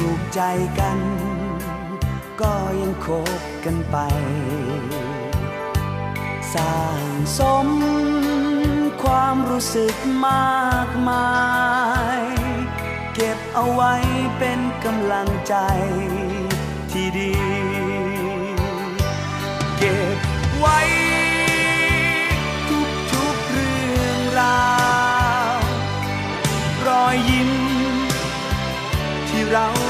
ถูกใจกัน ก็ยังคบกันไป สร้างสมความรู้สึกมากมาย เก็บเอาไว้เป็นกำลังใจที่ดี เก็บไว้ทุกๆเรื่องราว รอยยิ้มที่เรา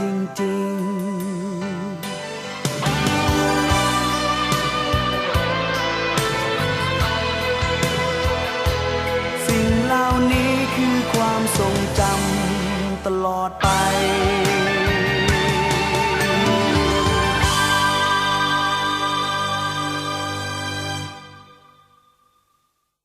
จริงๆสิ่งเหล่านี้คือความทรงจำตลอดไป